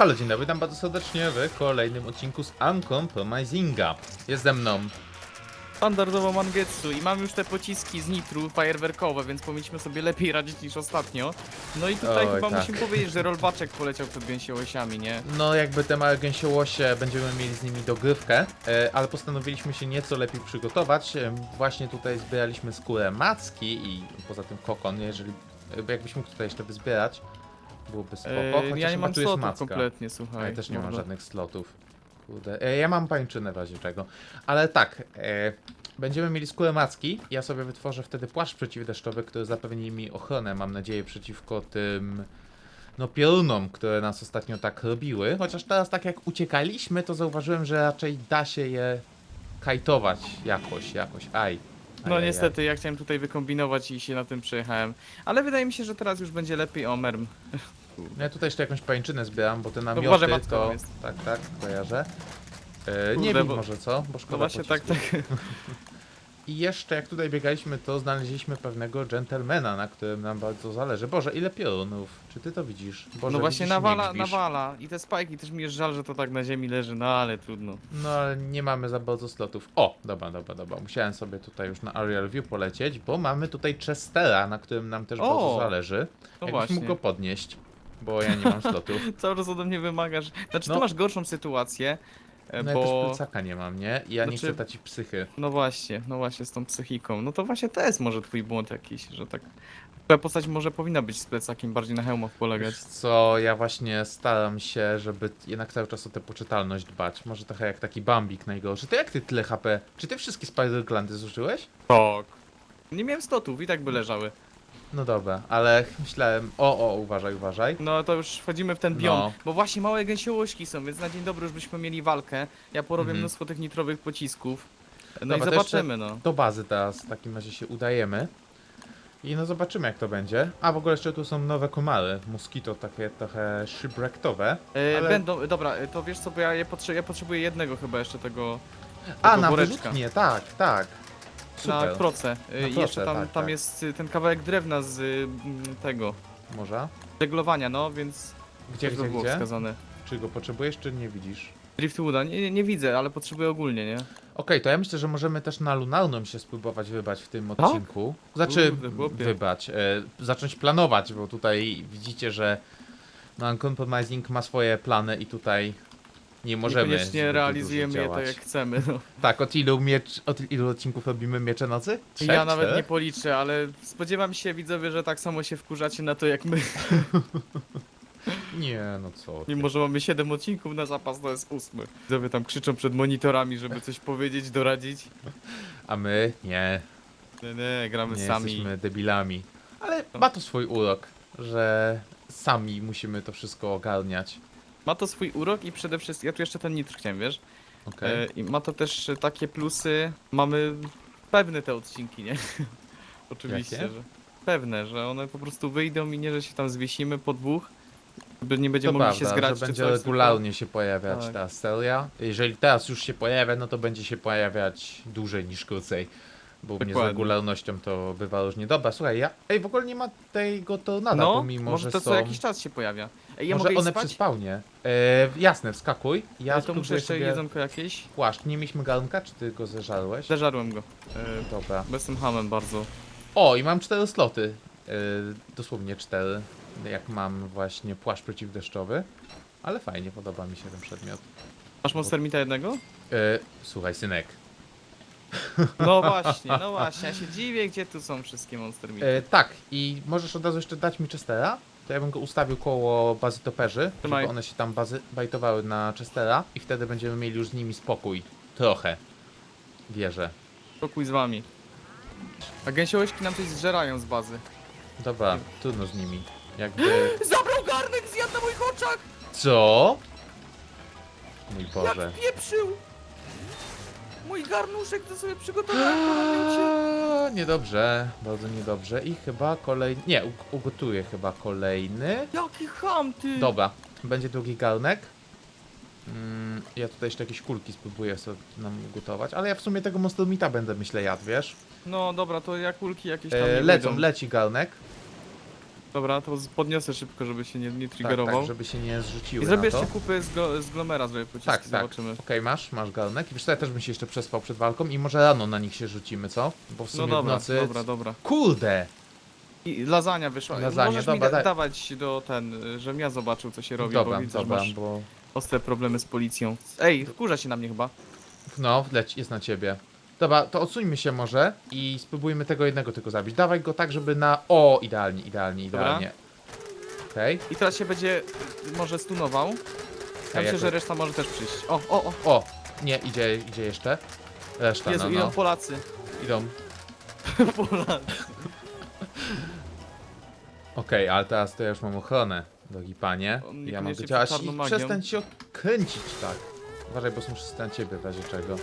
Halo, dzień dobry, witam bardzo serdecznie w kolejnym odcinku z Uncompromisinga. Jest ze mną. Standardowo Mangetsu i mam już te pociski z nitru fajerwerkowe, więc powinniśmy sobie lepiej radzić niż ostatnio. No i tutaj Oj, chyba tak. musimy powiedzieć, że rolbaczek poleciał przed gęsiołosiami, nie? No, jakby te małe gęsiołosie, będziemy mieli z nimi dogrywkę, e, ale postanowiliśmy się nieco lepiej przygotować. E, Właśnie tutaj zbieraliśmy skórę macki i poza tym kokon, jeżeli e, jakbyś mógł tutaj jeszcze wyzbierać, byłoby spoko. Eee, chociaż ja nie mam tu jest slotów macka. kompletnie, A słuchaj. ja też nie mam Dobra. żadnych slotów. Kurde. E, ja mam pańczynę w razie czego. Ale tak, e, będziemy mieli skórę macki. Ja sobie wytworzę wtedy płaszcz przeciwdeszczowy, który zapewni mi ochronę, mam nadzieję, przeciwko tym no piorunom, które nas ostatnio tak robiły. Chociaż teraz tak jak uciekaliśmy, to zauważyłem, że raczej da się je kajtować jakoś, jakoś. Aj. No Ajajaj. niestety, ja chciałem tutaj wykombinować i się na tym przejechałem. Ale wydaje mi się, że teraz już będzie lepiej o merm. Ja tutaj jeszcze jakąś pańczynę zbieram, bo te namioty matka to... jest. Tak, tak, kojarzę. E, nie Kurde, wiem bo- może co, bo szkoda No właśnie tak, tak. I jeszcze jak tutaj biegaliśmy, to znaleźliśmy pewnego gentlemana, na którym nam bardzo zależy. Boże, ile piorunów? Czy ty to widzisz? Boże, No właśnie widzisz, nie nawala, nawala. I te spajki też mi jest żal, że to tak na ziemi leży, no ale trudno. No ale nie mamy za bardzo slotów. O, dobra, dobra, dobra. Musiałem sobie tutaj już na Aerial View polecieć, bo mamy tutaj Chestera, na którym nam też O! bardzo zależy. No Jakbyś właśnie. mógł go podnieść, bo ja nie mam slotów. Cały czas ode mnie wymagasz. Znaczy, No. ty masz gorszą sytuację, e, No ja też bo... plecaka nie mam, nie? I ja nie Znaczy- chcę dać ci psychy. No właśnie, no właśnie z tą psychiką. No to właśnie to jest może twój błąd jakiś, że tak... Twoja postać może powinna być z plecakiem, bardziej na hełmach polegać. Wiesz co, ja właśnie staram się, żeby jednak cały czas o tę poczytalność dbać. Może trochę jak taki Bambik najgorszy. To jak ty tyle HP? Czy ty wszystkie Spider Glandy zużyłeś? Tak. Nie miałem stotów i tak by leżały. No dobra, ale myślałem... O, o, uważaj, uważaj. No to już wchodzimy w ten biom, No. bo właśnie małe gęsiołośki są, więc na dzień dobry już byśmy mieli walkę. Ja porobię Mhm. mnóstwo tych nitrowych pocisków. No Dobra, i to zobaczymy, no. Do bazy teraz w takim razie się udajemy. I no zobaczymy jak to będzie. A w ogóle jeszcze tu są nowe komary. Moskito takie trochę shipwrecktowe. E, ale- Będą, dobra, e, to wiesz co, bo ja, je potrze ja potrzebuję jednego chyba jeszcze tego, A, tego na woreczka. wyrzutnie, tak, tak. Na Super. proce. Na I proce, jeszcze tam, tak, tam tak. jest y, ten kawałek drewna z y, m, tego, Może? żeglowania, no, więc Gdzie, też by gdzie, było gdzie? wskazane. Czy go potrzebujesz, czy nie widzisz? Driftwooda, nie, nie, nie widzę, ale potrzebuję ogólnie, nie? Okej, to ja myślę, że możemy też na lunarną się spróbować wybrać w tym odcinku. Znaczy, Kurde, chłopie. wybrać, e, zacząć planować, bo tutaj widzicie, że no, Uncompromising ma swoje plany i tutaj nie możemy zbyt Niekoniecznie dużo realizujemy je tak działać. jak chcemy, no. Tak, od ilu, miecz, od ilu odcinków robimy Miecze Nocy? Trzech, ja nawet nie czterech? policzę, ale spodziewam się widzowie, że tak samo się wkurzacie na to jak my. Nie, no co ty. Mimo, że mamy 7 odcinków na zapas, to jest 8. Widzowie tam krzyczą przed monitorami, żeby coś powiedzieć, doradzić. A my? Nie, Nie, nie, gramy nie sami. jesteśmy debilami. Ale ma to swój urok, że sami musimy to wszystko ogarniać. Ma to swój urok i przede wszystkim, ja tu jeszcze ten nitr chciałem, wiesz? Okej. E, I ma to też e, takie plusy, mamy pewne te odcinki, nie? Oczywiście, Jakie? że pewne, że one po prostu wyjdą i nie, że się tam zwiesimy po dwóch, żeby nie będziemy To mogli prawda, się zgrać że czy będzie coś, regularnie się pojawiać Tak. ta seria. Jeżeli teraz już się pojawia, no to będzie się pojawiać dłużej niż krócej. Bo mnie z Dokładnie. regularnością to bywa różnie. Dobra, słuchaj, ja... Ej, w ogóle nie ma tego tornada, No, pomimo, może że to są... co jakiś czas się pojawia. Ej, ja może mogę iść one spać? przy spawnie. E, jasne, wskakuj. Ja Ale to muszę spróbuję jeszcze sobie jedzonko jakieś. płaszcz. Nie mieliśmy garnka, czy ty go zeżarłeś? Zeżarłem go. E, Dobra. Bo jestem hamem bardzo. O, i mam cztery sloty. E, dosłownie cztery. Jak mam właśnie płaszcz przeciwdeszczowy. Ale fajnie, podoba mi się ten przedmiot. Masz Monster Meata jednego? E, słuchaj, synek. No właśnie, no właśnie, ja się dziwię, gdzie tu są wszystkie Monster. E, tak, i możesz od razu jeszcze dać mi Chestera? To ja bym go ustawił koło bazy toperzy, Trzymaj. żeby one się tam bazy bajtowały na Chestera i wtedy będziemy mieli już z nimi spokój. Trochę. Wierzę. Spokój z wami. A gęsiołeczki nam coś zżerają z bazy. Dobra, trudno z nimi. Jakby... Zabrał garnek, zjadł na moich oczach! Co? Mój Boże. Jak pieprzył! Mój garnuszek to sobie przygotowałem po namiocie. Eee, Niedobrze, bardzo niedobrze. I chyba kolejny. Nie, ug- ugotuję chyba kolejny. Jaki ham, ty! Dobra, będzie drugi garnek. Mm, ja tutaj jeszcze jakieś kulki spróbuję sobie nam ugotować, ale ja w sumie tego Monster Meata będę myślę jadł, wiesz? No dobra, to ja kulki jakieś tam E, nie lecą, pójdą. leci garnek. Dobra, to z- podniosę szybko, żeby się nie, nie Tak, triggerował. tak, żeby się nie zrzuciły I zrobię na to. jeszcze kupy z, glo, z glomera, zrobię pociski, Tak, tak. zobaczymy. Okej, masz, masz garnek. I wiesz co, ja też bym się jeszcze przespał przed walką i może rano na nich się rzucimy, co? Bo w No sumie dobra, w nocy... dobra, dobra. Kurde! I lasagna wyszła. Lasagna, Możesz dobra, mi da daj. dawać do ten, żebym ja zobaczył co się robi, dobra, bo widzę, dobra, że masz bo... ostre problemy z policją. Ej, wkurza się na mnie chyba. No, leć, jest na ciebie. Dobra, to odsuńmy się może i spróbujmy tego jednego tylko zabić. Dawaj go tak, żeby na... O, idealnie, idealnie, Dobra. idealnie. Okej. I teraz się będzie może stunował. Myślę, jakoś- że reszta może też przyjść. O, o, o. O! Nie, idzie, idzie jeszcze. Reszta, Jezu, no, idą no. Polacy. Idą. Polacy. Okej, ale teraz to ja już mam ochronę, drogi panie. On Ja mam niekoniecznie przed i magią. przestań się kręcić tak. Uważaj, bo są wszyscy na ciebie w razie czego.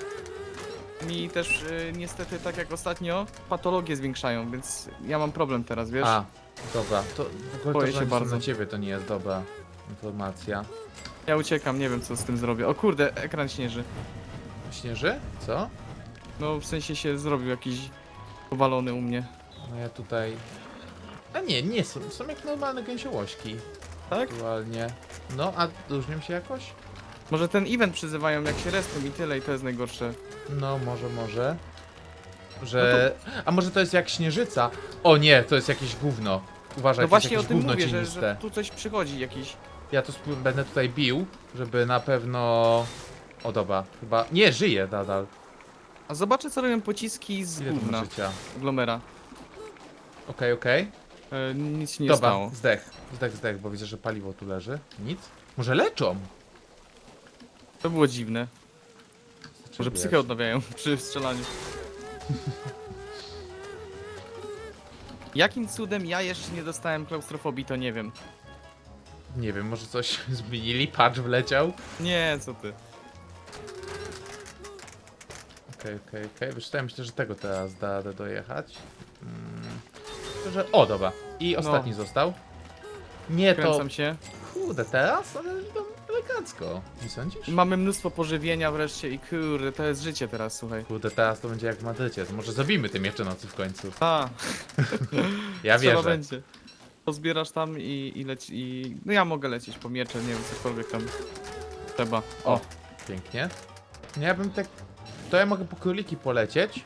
Mi też y, niestety, tak jak ostatnio, patologie zwiększają, więc ja mam problem teraz, wiesz? A, dobra, to w ogóle Boję to, się oni są bardzo. na ciebie to nie jest dobra informacja. Ja uciekam, nie wiem co z tym zrobię. O kurde, ekran śnieży. Śnieży? Co? No w sensie się zrobił jakiś powalony u mnie. No ja tutaj... A nie, nie są, są jak normalne gęsiołośki. Tak? Aktualnie. No, a różnią się jakoś? Może ten event przyzywają jak się respią i tyle i to jest najgorsze. No, może, może. Że... A może to jest jak śnieżyca? O nie, to jest jakieś gówno. Uważaj, No to jest właśnie o jakieś tym gówno mówię, że, cieniste. że tu coś przychodzi jakiś. Ja to spró- będę tutaj bił, żeby na pewno... O dobra, chyba... Nie, żyje nadal. A zobaczę co robią pociski z Ile tu gówna, życia? glomera. Okej, okej. E, nic się nie Dobra, stało. zdech. Zdech, zdech, bo widzę, że paliwo tu leży. Nic? Może leczą? To było dziwne. Może Wiesz. psychę odnawiają przy strzelaniu. Jakim cudem ja jeszcze nie dostałem klaustrofobii, to nie wiem. Nie wiem, może coś zmienili? Patch wleciał? Nie, co ty. Okej, okej, okej. Wiesz co, ja myślę, że tego teraz da dojechać. Mm. To, że... O, dobra. I No. ostatni został. Nie, to... Kręcam się. Kurde, teraz? Ale idą elegancko. Nie sądzisz? Mamy mnóstwo pożywienia wreszcie i kurde, to jest życie teraz, słuchaj. Kurde, teraz to będzie jak w Madrycie. To może zabijmy tym jeszcze nocy w końcu. A, Ja trzeba wierzę. będzie. Pozbierasz tam i, i leci. I... No ja mogę lecieć po miecze, nie wiem, cokolwiek tam trzeba. O, O, pięknie. Nie, ja bym tak... To ja mogę po króliki polecieć.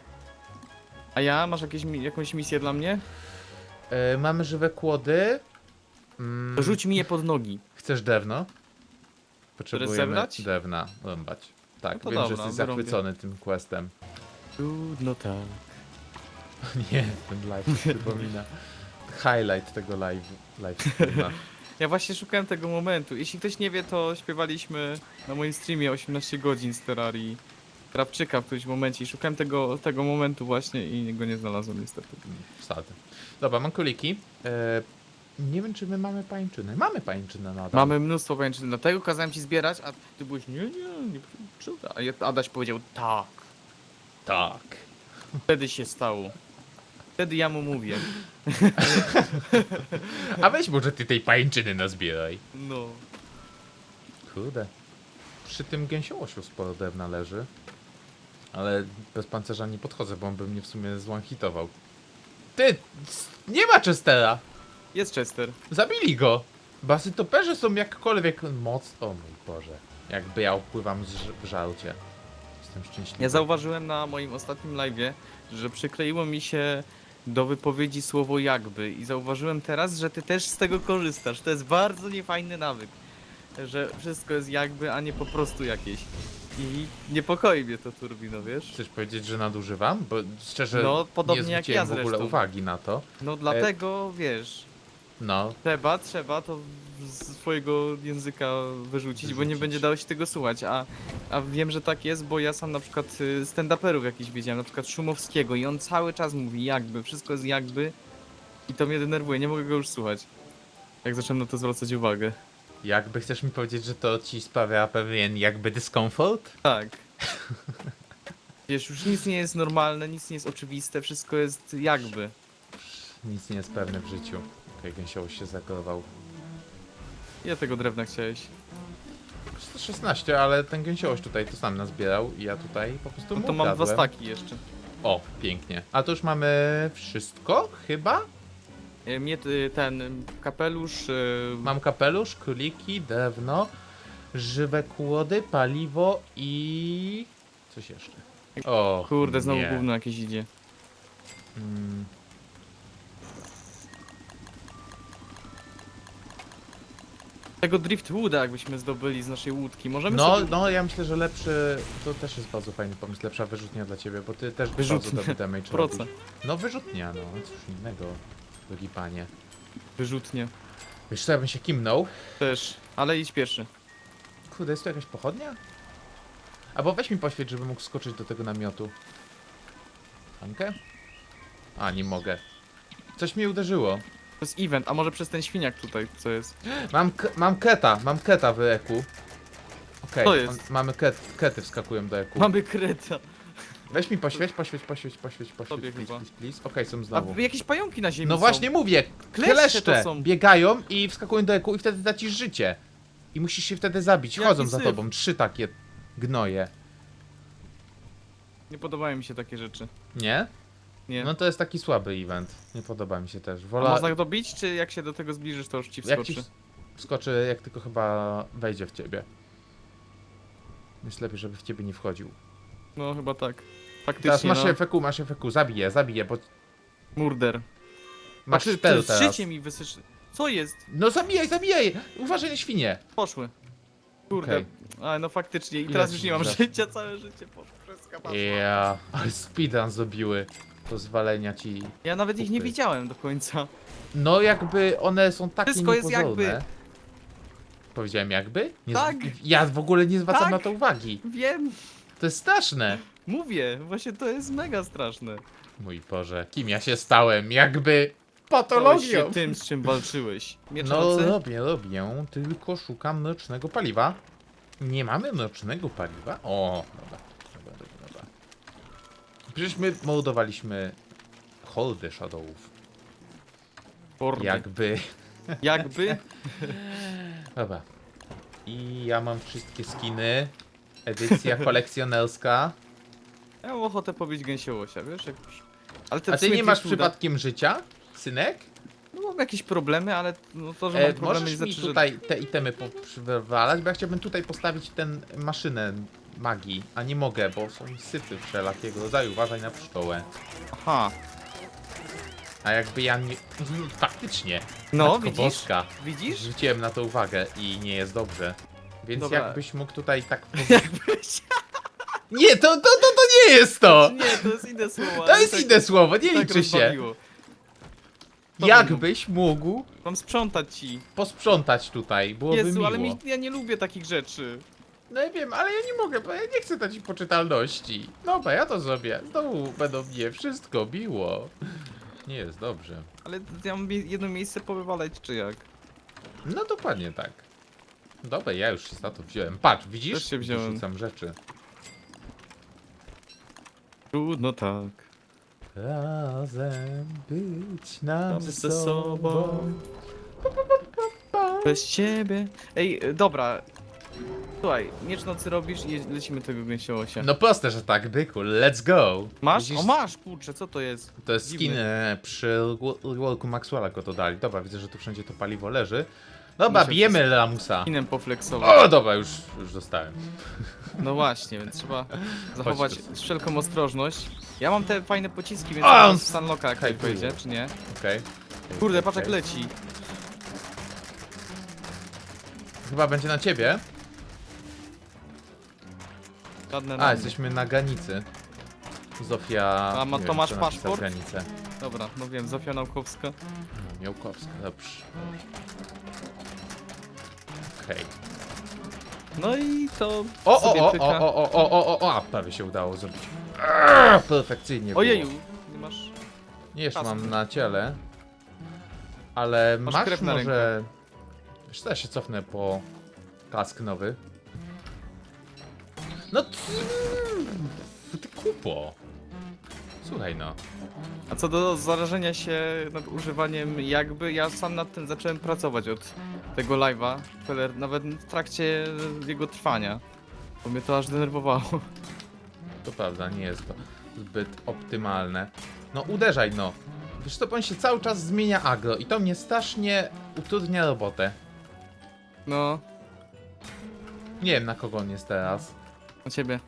a ja? Masz jakieś, mi- jakąś misję dla mnie? E, mamy żywe kłody. Mm, Rzuć mi je pod nogi. Chcesz drewno? Potrzebujemy zebrać? drewna, rąbać. Tak, No to wiem, że dobra, jesteś wyrąbię. zachwycony tym questem. No tak. Nie, ten live mi przypomina. Highlight tego live. live streama. Ja właśnie szukałem tego momentu. Jeśli ktoś nie wie, to śpiewaliśmy na moim streamie 18 godzin z Terrarii Rapczyka w którymś momencie i szukałem tego, tego momentu właśnie i go nie znalazłem niestety. Wsady. Dobra, mam króliki. E, nie wiem, czy my mamy pańczynę. Mamy pańczynę nadal. Mamy mnóstwo pajęczyn, dlatego kazałem ci zbierać, a ty byłeś nie, nie, nie przyda. A ja- Adaś powiedział tak. Tak. Wtedy się stało. Wtedy ja mu mówię. A weź może ty tej pańczyny nazbieraj. No. Kurde. Przy tym gęsiołosiu sporo drewna leży. Ale bez pancerza nie podchodzę, bo on by mnie w sumie złanhitował. Ty! c- Nie ma Chestera! Jest Chester. Zabili go! Basytoperze są jakkolwiek moc... O mój Boże. Jakby ja upływam z, w żałcie. Jestem szczęśliwy. Ja zauważyłem na moim ostatnim live'ie, że przykleiło mi się do wypowiedzi słowo jakby i zauważyłem teraz, że ty też z tego korzystasz. To jest bardzo niefajny nawyk, że wszystko jest jakby, a nie po prostu jakieś. I niepokoi mnie to turbino, wiesz? Chcesz powiedzieć, że nadużywam? Bo szczerze No, podobnie nie jak zwróciłem ja w ogóle zresztą. uwagi na to. No dlatego, wiesz, No, trzeba, trzeba to z swojego języka wyrzucić, bo nie Wyrzucić. będzie dało się tego słuchać, a, a wiem, że tak jest, bo ja sam na przykład y, stand-uperów jakiś widziałem, na przykład Szumowskiego i on cały czas mówi jakby, wszystko jest jakby i to mnie denerwuje, nie mogę go już słuchać. Jak zacząłem na to zwracać uwagę. jakby chcesz mi powiedzieć, że to ci sprawia pewien jakby dyskomfort? Tak. Wiesz, już nic nie jest normalne, nic nie jest oczywiste, wszystko jest jakby. Nic nie jest pewne w życiu. Okej, okay, gęsiołoś się zakorował. Ja tego drewna chciałeś. 116, ale ten gęsiołoś tutaj to sam nazbierał i ja tutaj po prostu No mu to mam dwa ukradłem. staki jeszcze. O, pięknie. A to już mamy wszystko, chyba? E, Mnie y, ten y, kapelusz. y, Mam kapelusz, króliki, drewno, żywe kłody, paliwo i... coś jeszcze. O, Kurde, znowu nie. gówno jakieś idzie. Mm, Tego Driftwooda jakbyśmy zdobyli z naszej łódki. Możemy No, sobie... no, ja myślę, że lepszy, to też jest bardzo fajny pomysł, lepsza wyrzutnia dla ciebie, bo ty też bardzo Wyrzutnia. dobry damage Proce. robisz. No wyrzutnia, no, cóż innego, drogi panie. Wyrzutnie. Wiesz co, ja bym się kimnął? Też. Ale idź pierwszy. Kurde, jest tu jakaś pochodnia? Albo weź mi poświeć, żebym mógł skoczyć do tego namiotu. Ankę? A, nie mogę. Coś mi uderzyło. To jest event, a może przez ten świniak tutaj, co jest? Mam, k- mam keta, mam keta w eku. Okej, Co jest? mamy ket, kety wskakują do eku. Mamy kreta. Weź mi poświeć, poświeć, poświeć, poświeć, poświeć, Tobie please, chyba. please, please. Okej, są A znowu. jakieś pająki na ziemi No są. właśnie mówię, Kleszcze kleszcze, to są. biegają i wskakują do eku i wtedy tracisz życie. I musisz się wtedy zabić, Jaki chodzą za syf. tobą, trzy takie gnoje. Nie podobają mi się takie rzeczy. Nie? Nie. No to jest taki słaby event. Nie podoba mi się też. A Wola... można go bić, czy jak się do tego zbliżysz, to już ci jak wskoczy? ci wskoczy, jak tylko chyba wejdzie w ciebie. Jest lepiej, żeby w ciebie nie wchodził. No chyba tak. Teraz Faktycznie, masz no. efeku, masz efeku, zabiję, zabiję, bo Murder. masz Znaczy, cztery to teraz. życie mi wysyczy. Co jest? No zabijaj, zabijaj! Uważaj na świnie! Poszły. Kurde. Okej. A no faktycznie. I teraz już nie mam życia, całe życie poszło przez. Ja, ale speedrun zrobiły. Pozwalenia ci. Ja nawet ich nie Kupy. widziałem do końca. No jakby one są takie Wszystko jest niepozorne. jakby. Powiedziałem jakby? Nie z- Tak. Ja w ogóle nie zwracam Tak. na to uwagi. Wiem. To jest straszne. Mówię. Właśnie to jest mega straszne. Mój Boże, kim ja się stałem? Jakby Stałeś patologią. się tym, z czym walczyłeś. Miecz No nocy? robię, robię, tylko szukam mrocznego paliwa. Nie mamy mrocznego paliwa? O, dobra. Przecież my moldowaliśmy holdy Shadowów. Kordy. Jakby. Jakby? Dobra. I ja mam wszystkie skiny. Edycja kolekcjonerska. Ja mam ochotę pobić gęsiołosia, wiesz? Jak. Ale te A ty nie masz przypadkiem życia, synek? No mam jakieś problemy, ale no to, że mam E, problemy możesz nie mi znaczy, że... tutaj te itemy przywalać, bo ja chciałbym tutaj postawić ten maszynę magii, a nie mogę, bo są syfy wszelakiego rodzaju, uważaj na pszczołę. Aha. A jakby ja nie... Faktycznie, No, Matko widzisz? Boska, Widzisz? zwróciłem na to uwagę i nie jest dobrze. Więc Dobra. jakbyś mógł tutaj tak... Jakbyś... Nie, to, to, to, to nie jest to! Nie, to jest inne słowo. To ale jest tak, inne słowo, nie tak liczy się. rozbawiło. Jakbyś mógł Mam sprzątać ci. posprzątać tutaj, byłoby Jezu, miło. ale mi, ja nie lubię takich rzeczy. No ja wiem, ale ja nie mogę, bo ja nie chcę dać poczytalności. Dobra, ja to zrobię. Znowu będą mnie wszystko biło. Nie jest dobrze. Ale ja mam je- jedno miejsce powywalać, czy jak? No dokładnie tak. Dobra, ja już się za to wziąłem. Patrz, widzisz? Też się wziąłem. Wyrzucam rzeczy. Trudno tak. Razem być nam Nam ze sobą. sobą. Bez ciebie. Ej, y, dobra. Słuchaj, miecz nocy robisz i lecimy tego gęsiołosia. No proste, że tak, byku. Let's go. Masz? Widzisz, O masz, kurczę, co to jest? To jest skin Dziwny. e, przy Walku Maxwella go to dali. Dobra, widzę, że tu wszędzie to paliwo leży. Dobra, Muszę bijemy lamusa. Kinem poflexować. O, dobra, już, już dostałem. No właśnie, więc trzeba zachować tu. wszelką ostrożność. Ja mam te fajne pociski, więc A, on z Sunlocka jak tutaj pojedzie, czy nie? Okej. Kurde, patrz jak leci. Chyba będzie na ciebie. Żadne A, jesteśmy na granicy. Zofia. A, ma- nie to masz napisał paszport? Granicę. Dobra, no wiem, Zofia Naukowska. No, Miałkowska, dobrze. Okej. No i to O, o, sobie o, o, pyka. o, o, o, o, o, a, prawie się udało zrobić. Arr, Perfekcyjnie było. Ojeju, nie masz... Nie, jeszcze mam na ciele. Ale Masz masz, krew na może... Wiesz co, ja się cofnę po kask nowy. No ty... Ty kupo. Słuchaj no. A co do zarażenia się nad używaniem jakby, ja sam nad tym zacząłem pracować od tego live'a, nawet w trakcie jego trwania. Bo mnie to aż denerwowało. To prawda, nie jest to zbyt optymalne. No uderzaj no. Wiesz to on się cały czas zmienia agro i to mnie strasznie utrudnia robotę. No, Nie wiem na kogo on jest teraz. Na ciebie.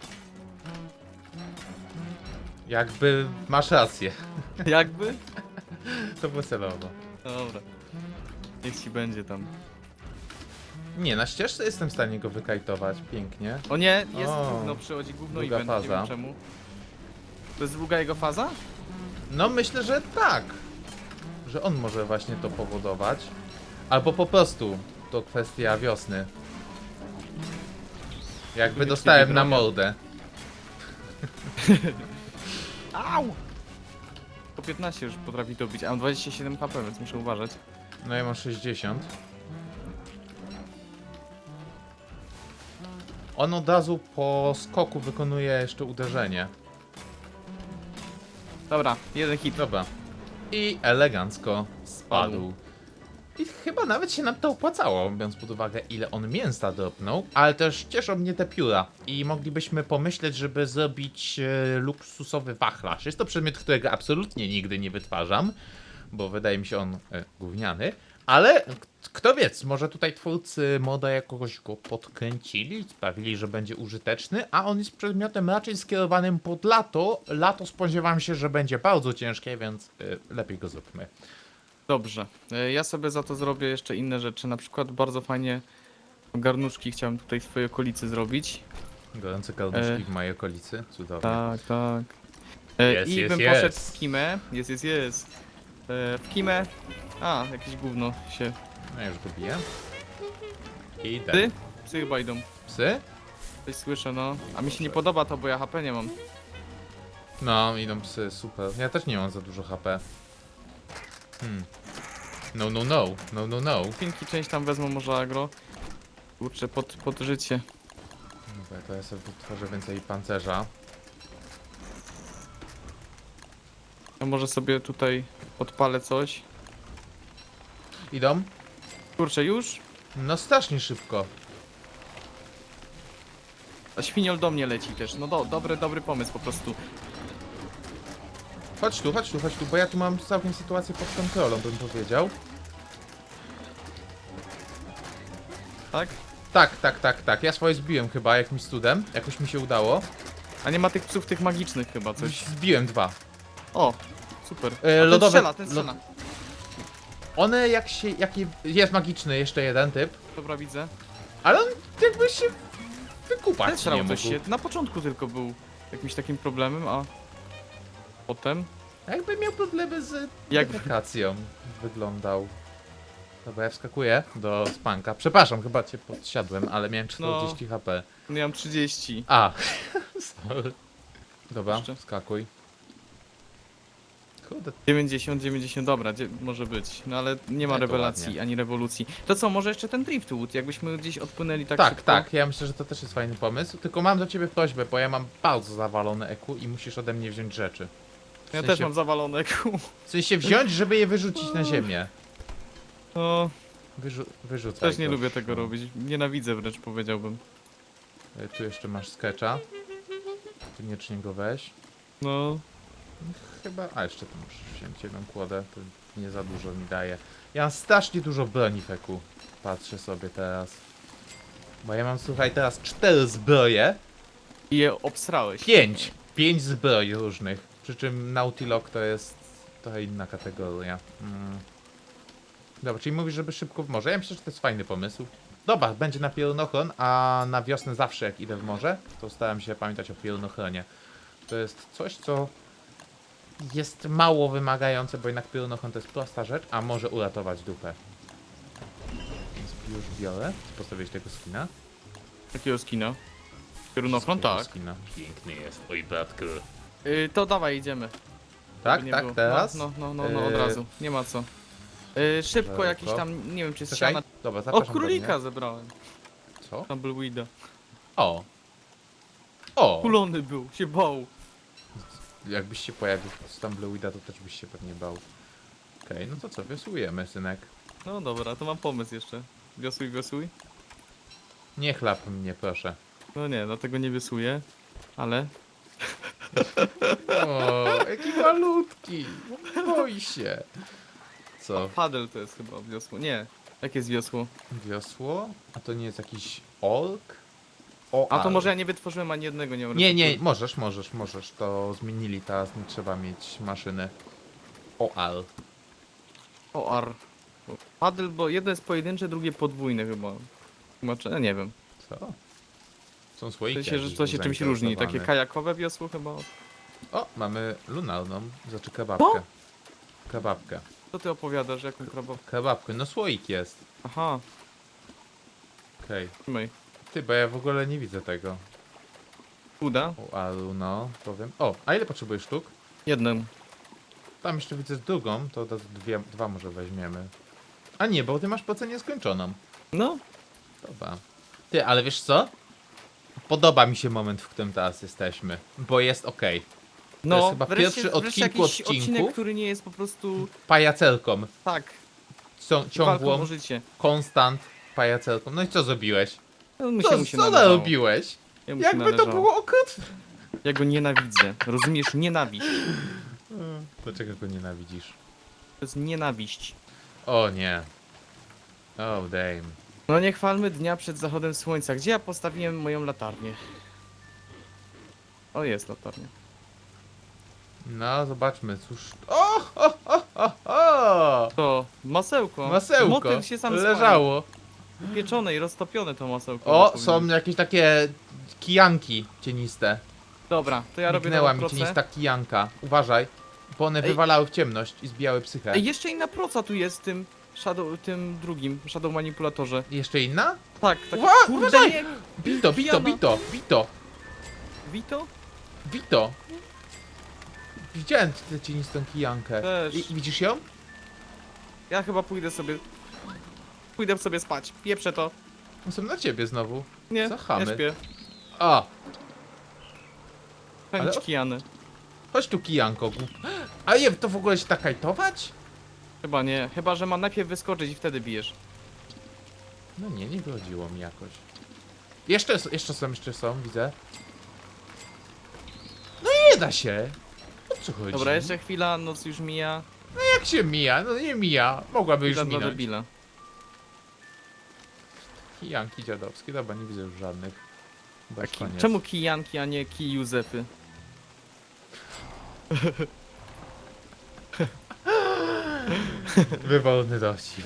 Jakby masz rację. Jakby? To było celowo. Dobra. Niech ci będzie tam. Nie, na ścieżce jestem w stanie go wykajtować. Pięknie. O nie, jest O, gówno, przychodzi gówno i druga nie faza. wiem czemu. To jest druga jego faza? No myślę, że tak. Że on może właśnie to powodować. Albo po prostu to kwestia wiosny. Jakby dostałem na mordę. Au! Po 15 już potrafi to bić, a mam 27 HP, więc muszę uważać. No ja mam 60. On od razu po skoku wykonuje jeszcze uderzenie. Dobra, jeden hit. Dobra. I elegancko spadł. I chyba nawet się nam to opłacało, biorąc pod uwagę ile on mięsa dropnął, ale też cieszą mnie te pióra i moglibyśmy pomyśleć, żeby zrobić e, luksusowy wachlarz. Jest to przedmiot, którego absolutnie nigdy nie wytwarzam, bo wydaje mi się on e, gówniany, ale kto wie, może tutaj twórcy moda jakoś go podkręcili, sprawili, że będzie użyteczny, a on jest przedmiotem raczej skierowanym pod lato. Lato spodziewam się, że będzie bardzo ciężkie, więc e, lepiej go zróbmy. Dobrze. E, Ja sobie za to zrobię jeszcze inne rzeczy. Na przykład bardzo fajnie garnuszki chciałem tutaj w twojej okolicy zrobić. Gorące karnuszki E. w mojej okolicy, cudownie. Tak, tak. E, Jest, I jest, bym jest. poszedł w Kimę. Jest, jest, jest. E, w Kimę. A, jakieś gówno się. No już go biję. I Ty? dalej. Psy chyba idą. Psy? Coś słyszę, no. A mi się nie podoba to, bo ja HP nie mam. No, idą psy, super. Ja też nie mam za dużo HP. Hmm. No, no, no, no, no, no. Finki część tam wezmą może agro. Kurczę, pod, pod życie. Dobra, to ja sobie więcej pancerza. Ja może sobie tutaj odpalę coś. Idą? Kurczę, już? No strasznie szybko. A świniol do mnie leci też. No do, dobry, dobry pomysł po prostu. Chodź tu, chodź tu, chodź tu, bo ja tu mam całkiem sytuację pod kontrolą, bym powiedział. Tak? Tak, tak, tak, tak. Ja swoje zbiłem chyba jakimś cudem. Jakoś mi się udało. A nie ma tych psów tych magicznych chyba coś. Zbiłem dwa. O, super. E, A ten lodowe- strzela, ten strzela. One jak się, jaki jest magiczny jeszcze jeden typ, Dobra, widzę. ale on jakby się wykupać Ten nie strzelał mógł. coś się. Na początku tylko był jakimś takim problemem, a potem. Jakby miał problemy z Jak- defekacją wyglądał. Dobra, ja wskakuję do spanka. Przepraszam, chyba cię podsiadłem, ale miałem 40 HP. No ja mam 30. A, sorry. Dobra, Jeszcze. wskakuj. Kurde, 90, 90, dobra, może być. No ale nie ma Nie, rewelacji ładnie. ani rewolucji. To co, może jeszcze ten Driftwood, jakbyśmy gdzieś odpłynęli tak tak, szybko. tak, ja myślę, że to też jest fajny pomysł. Tylko mam do ciebie prośbę, bo ja mam bardzo zawalone EQ i musisz ode mnie wziąć rzeczy. Ja sensie, też mam zawalone kół. W sensie wziąć, żeby je wyrzucić na ziemię. No, Wyrzu wyrzucaj też nie lubię tego robić. Nienawidzę wręcz powiedziałbym. E, Tu jeszcze masz sketcha. Koniecznie go weź. No, Chyba. A jeszcze tu muszę wziąć jedną kłodę. To nie za dużo mi daje. Ja mam strasznie dużo broni feku. Patrzę sobie teraz. Bo ja mam, słuchaj, teraz cztery zbroje. i je obsrałeś. Pięć! Pięć zbroi różnych. Przy czym Nautilok to jest trochę inna kategoria. Mm. Dobra, czyli mówisz, żeby szybko w morze. Ja myślę, że to jest fajny pomysł. Dobra, będzie na piorunochron, a na wiosnę zawsze jak idę w morze, to staram się pamiętać o piorunochronie. To jest coś, co jest mało wymagające, bo jednak piorunochron to jest prosta rzecz, a może uratować dupę. Więc już biorę. Postawiłeś tego skina? Takiego skina. Pierunochron, Tego tak. Skina. Piękny jest, oj bratku. Y, to dawaj, idziemy. Tak, Żeby nie tak, było. teraz? No, no, no, no od Yy, razu. Nie ma co. Y, szybko Dobra. jakiś tam, nie wiem czy jest Czekaj, siana. dobra, O, zapraszam do królika mnie. zebrałem. Co? Tumbleweeda. O! O! Kulony był, się bał. Jakbyś się pojawił z Tumbleweeda, to też byś się pewnie bał. Okej, no to co, wiosłujemy, synek. No dobra, to mam pomysł jeszcze. Wiosłuj, wiosłuj. Nie chlap mnie, proszę. No nie, dlatego nie wiosłuję. Ale O, jaki malutki. Boi się. Co? Paddle to jest chyba wiosło. Nie. Jakie jest wiosło? Wiosło? A to nie jest jakiś olk? O, A to może ja nie wytworzyłem ani jednego, nie mam Nie, nie, możesz, możesz, możesz. To zmienili teraz, nie trzeba mieć maszyny. O, al. O, ar. Paddle, bo jedno jest pojedyncze, drugie podwójne chyba. Chyba, czy, nie wiem. Co? Są W słoiki. sensie, że jakieś to się czymś różni. Takie zainteresowane. kajakowe wiosło chyba. O, mamy lunalną, znaczy kebabkę. Kebabkę. Co ty opowiadasz, jaką krabowę? Kebabkę, no słoik jest. Aha, Okej. trzymaj. Ty, bo ja w ogóle nie widzę tego. Uda? O, alu, no, powiem. O, a ile potrzebujesz sztuk? Jedną. Tam jeszcze widzę z drugą, to od razu dwie, dwa może weźmiemy. A nie, bo ty masz po cenie skończoną. No, Dobra. Ty, ale wiesz co? Podoba mi się moment, w którym teraz jesteśmy, bo jest okej. no. jest chyba wreszcie, pierwszy od wreszcie kilku jakiś odcinek, odcinków. który nie jest po prostu Pajacelką. tak, Cią- walką ciągłą, o życie. konstant pajacelką. No i co zrobiłeś? No, mu Co, mu się co należało. narobiłeś? Ja mu się Jakby to należało. było okrutne. Ja go nienawidzę. Rozumiesz? Nienawiść. Dlaczego go nienawidzisz? To jest nienawiść. O nie. Oh damn. No nie chwalmy dnia przed zachodem słońca. Gdzie ja postawiłem moją latarnię? O, jest latarnia. No, zobaczmy, cóż... O, o, o, o, o! To masełko. Masełko Motyl się sam leżało. spalił. Pieczone i roztopione to masełko. O, są jakieś takie kijanki cieniste. Dobra, to ja robię nową mi cienista kijanka. Uważaj, bo one Ej. wywalały w ciemność i zbijały psychę. Ej, jeszcze inna proca tu jest w tym Shadow, tym drugim, Shadow Manipulatorze. Jeszcze inna? Tak, tak. Ła, Kurde, uważaj! nie! Bito, bito, bito, bito, Vito? bito. Widziałem tę cienistą kijankę. Też. I, widzisz ją? Ja chyba pójdę sobie... Pójdę sobie spać. Pieprzę to. No są na ciebie znowu. Nie, Co chamy? nie śpię. Chęć Ale- kijany. chodź tu kijanko. głup- A je, to w ogóle się tak hajtować? Chyba nie. Chyba, że ma najpierw wyskoczyć i wtedy bijesz. No nie, nie wychodziło mi jakoś. Jeszcze, s- jeszcze są, jeszcze są, widzę. No nie da się. O co chodzi? Dobra, jeszcze chwila, noc już mija. Jak się mija? No nie mija. Mogłaby już Chwila dla minąć. debila. Kijanki dziadowskie, dobra, nie widzę już żadnych. Chyba już Ki- koniec. Czemu kijanki, a nie kij Józefy? Wywolny dowcip.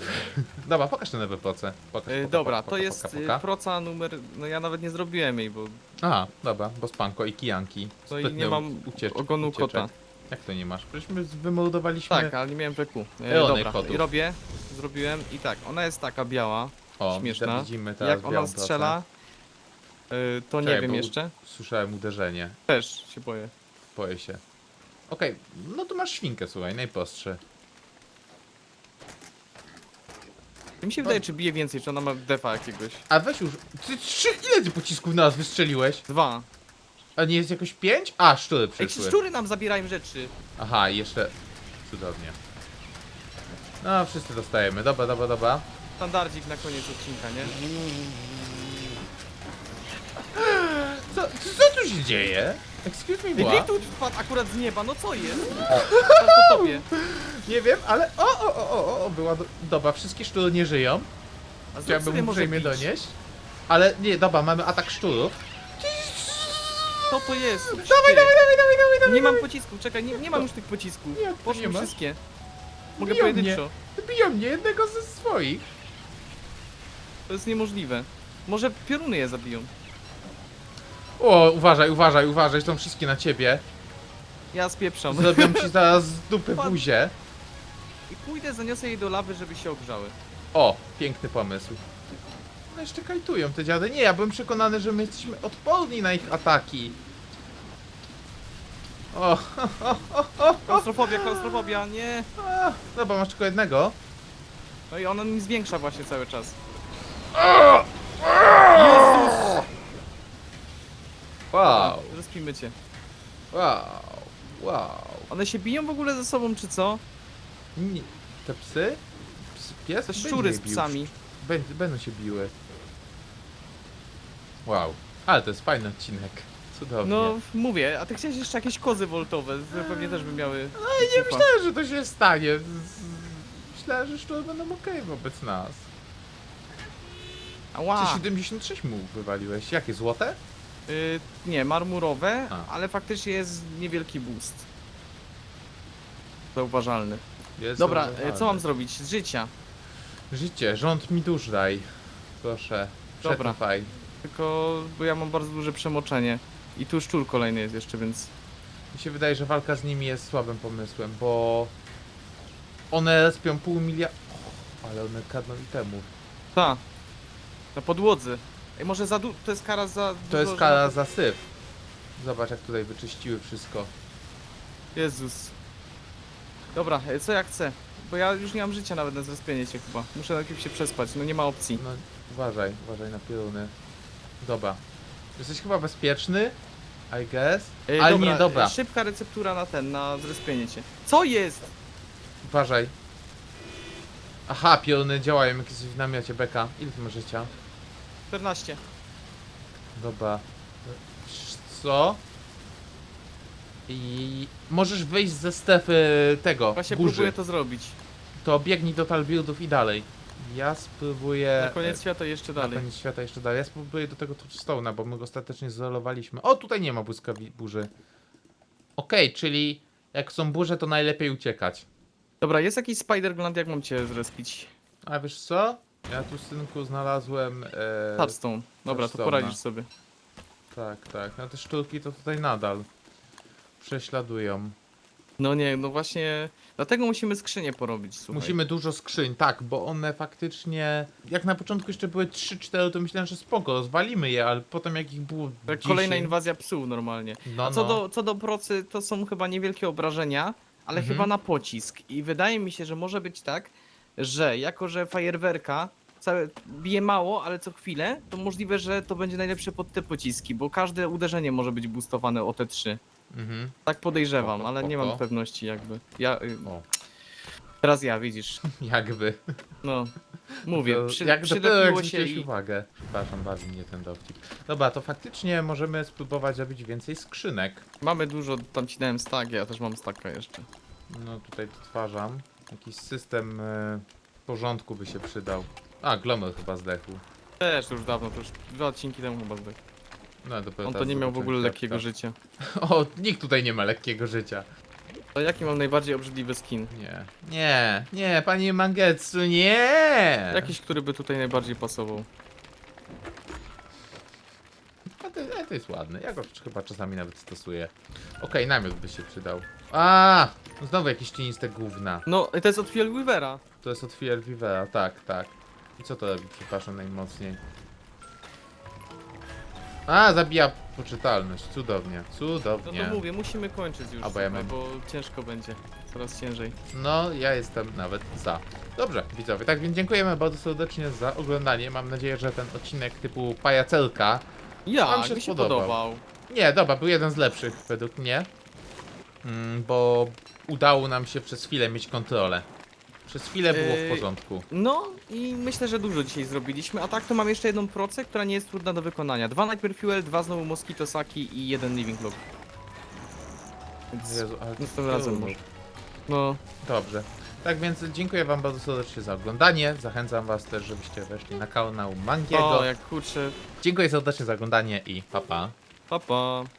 Dobra, pokaż ten nowy proce. Pokaż, E, poka, dobra, poka, to poka, jest poka, y, poka. proca numer... No ja nawet nie zrobiłem jej, bo... Aha, dobra, bo spanko i kijanki. No i Sprytny nie mam uciecz, ogonu ucieczek. kota. Jak to nie masz? Przecież my wymoldowaliśmy... Tak, ale nie miałem rzeku. E, Eony dobra, kotów. i robię, zrobiłem i tak, ona jest taka biała. O, śmieszna. widzimy teraz Jak ona strzela, y, to nie Czekaj, wiem bo- jeszcze. Słyszałem uderzenie. Też się boję. Boję się. Okej, no to masz świnkę, słuchaj, najprostsze. Mi się wydaje, czy bije więcej, czy ona ma defa jakiegoś. A weź już... Ty, trzy, ile ty pocisków na nas wystrzeliłeś? Dwa. A nie jest jakoś pięć? A, szczury Ej, przyszły. szczury nam zabierają rzeczy. Aha, i jeszcze... Cudownie. No, wszyscy dostajemy. Dobra, dobra, dobra. Standardzik na koniec odcinka, nie? Co, co tu się dzieje? Excuse me, Ej, what? Witut wpadł akurat z nieba, no co jest? Tam to tobie. Nie wiem, ale o, o, o, o, o, była do... Dobra, wszystkie szczury nie żyją. A zrób Chciałbym sobie może uprzejmie bić. donieść. Ale nie, dobra, mamy atak szczurów. Co to jest? Dawaj, dawaj, dawaj, dawaj, dawaj, Nie mam pocisków, czekaj, nie, nie mam już tych pocisków. Nie, to nie Poszły wszystkie. Mogę Biją pojedynczo. Biją mnie jednego ze swoich. To jest niemożliwe. Może pioruny je zabiją. O, uważaj, uważaj, uważaj, są wszystkie na ciebie. Ja spieprzam. Zrobią ci zaraz z dupy buzię. I pójdę, zaniosę je do lawy, żeby się ogrzały. O, piękny pomysł. No jeszcze kajtują te dziady. Nie, ja byłem przekonany, że my jesteśmy odporni na ich ataki. O, Klaustrofobia, klaustrofobia, nie. a, dobra, masz tylko jednego. No i ona mi zwiększa właśnie cały czas. Wow, Rozpijmy cię. wow, wow. One się biją w ogóle ze sobą, czy co? Nie, te psy? Ps, pies? Te będzie szczury z bił. psami. Będą, będą się biły. Wow. Ale to jest fajny odcinek. Cudownie. No, mówię, a ty chciałeś jeszcze jakieś kozy woltowe, które pewnie też by miały... No nie myślałem, że to się stanie. Z- z- Myślałem, że szczury będą okej wobec nas. Ała! Czy 76 mu wywaliłeś? Jakie, złote? Y, nie, marmurowe, A. ale faktycznie jest niewielki boost. Zauważalny. Jest Dobra, y, co mam zrobić? Z życia. Życie, rząd mi dusz daj. Proszę. Dobra. Przetrwaj. Tylko, bo ja mam bardzo duże przemoczenie. I tu szczur kolejny jest jeszcze, więc... Mi się wydaje, że walka z nimi jest słabym pomysłem, bo one spią pół miliarda. Ale one kradną itemów. Ta. Na podłodze. Ej, może za du... To jest kara za... To dużo, jest że kara na- za syf. Zobacz jak tutaj wyczyściły wszystko. Jezus. Dobra, e, co ja chcę? Bo ja już nie mam życia nawet na zrespienie się chyba. Muszę najpierw się przespać, no nie ma opcji. No uważaj, uważaj na pioruny. Dobra. Jesteś chyba bezpieczny? I guess. Ej, Ale nie, dobra. e, Szybka receptura na ten, na zrespienie cię. Co jest? Uważaj. Aha, pioruny działają jak jesteś w namiocie beka. Ile ty masz życia? 14. Dobra. Co? I możesz wyjść ze strefy tego, Właśnie burzy. próbuję to zrobić. To biegnij do talbuildów i dalej. Ja spróbuję... Na koniec świata jeszcze E, Na dalej. koniec świata jeszcze dalej. Ja spróbuję do tego Touchstone'a, bo my go ostatecznie zolowaliśmy. O, tutaj nie ma błyskawi burzy. Okej, czyli jak są burze, to najlepiej uciekać. Dobra, jest jakiś Spider-Gland, jak mam cię zrespić? A wiesz co? Ja tu, synku, znalazłem... E... Touchstone. Dobra, to poradzisz sobie. Tak, tak. No te sztuki to tutaj nadal prześladują. No nie, no właśnie... Dlatego musimy skrzynię porobić, słuchaj. Musimy dużo skrzyń, tak, bo one faktycznie... Jak na początku jeszcze były 3-4, to myślałem, że spoko, rozwalimy je, ale potem jak ich było Tak 10... kolejna inwazja psów normalnie. No, A co, no. do, co do procy, to są chyba niewielkie obrażenia, ale Mhm. chyba na pocisk. I wydaje mi się, że może być tak, że jako, że fajerwerka całe, bije mało, ale co chwilę, to możliwe, że to będzie najlepsze pod te pociski, bo każde uderzenie może być boostowane o te trzy. Mhm. Tak podejrzewam, Spoko, ale nie mam spoko. pewności jakby. Ja, y, O, teraz ja, widzisz. jakby. No, mówię, To przy, jak dopiero przylepiło jak się i... uwagę. Przepraszam, bawi mnie ten dowcip. Dobra, to faktycznie możemy spróbować zrobić więcej skrzynek. Mamy dużo, tam ci dałem stag, ja też mam staka jeszcze. No tutaj odtwarzam. Jakiś system e, porządku by się przydał. A, Glomer chyba zdechł. Też już dawno, to już dwa odcinki temu chyba zdech. No, dopiero On to teraz nie miał w zobaczyłem ogóle lekkiego życia. O, nikt tutaj nie ma lekkiego życia. To jaki mam najbardziej obrzydliwy skin? Nie. Nie, nie, panie Mangetsu, nie! Jakiś, który by tutaj najbardziej pasował. To, jest ładny, ja go chyba czasami nawet stosuję. Okej, namiot by się przydał. A, Znowu jakieś cieniste gówna. No, to jest od Fiel Weavera. To jest od Vivera, tak, tak. I co to robi, przepraszam, najmocniej? A, zabija poczytalność, cudownie, No cudownie. to mówię, musimy kończyć już, A, bo ja mam- bo ciężko będzie. Coraz ciężej. No, ja jestem nawet za. Dobrze, widzowie, tak więc dziękujemy bardzo serdecznie za oglądanie. Mam nadzieję, że ten odcinek typu pajacelka... Ja, mi się spodobał. podobał. Nie, dobra, był jeden z lepszych według mnie. Mm, bo udało nam się przez chwilę mieć kontrolę. Przez chwilę było w Yy, porządku. No i myślę, że dużo dzisiaj zrobiliśmy, a tak to mam jeszcze jedną procę, która nie jest trudna do wykonania. Dwa Nightmare Fuel, dwa znowu Mosquito Saki i jeden Living Log. Więc Jezu, ale następnym razem może. No, Dobrze. Tak więc dziękuję wam bardzo serdecznie za oglądanie. Zachęcam was też, żebyście weszli na kanał Mangiego. o jak kurczę. Dziękuję serdecznie za oglądanie i pa pa. Pa pa.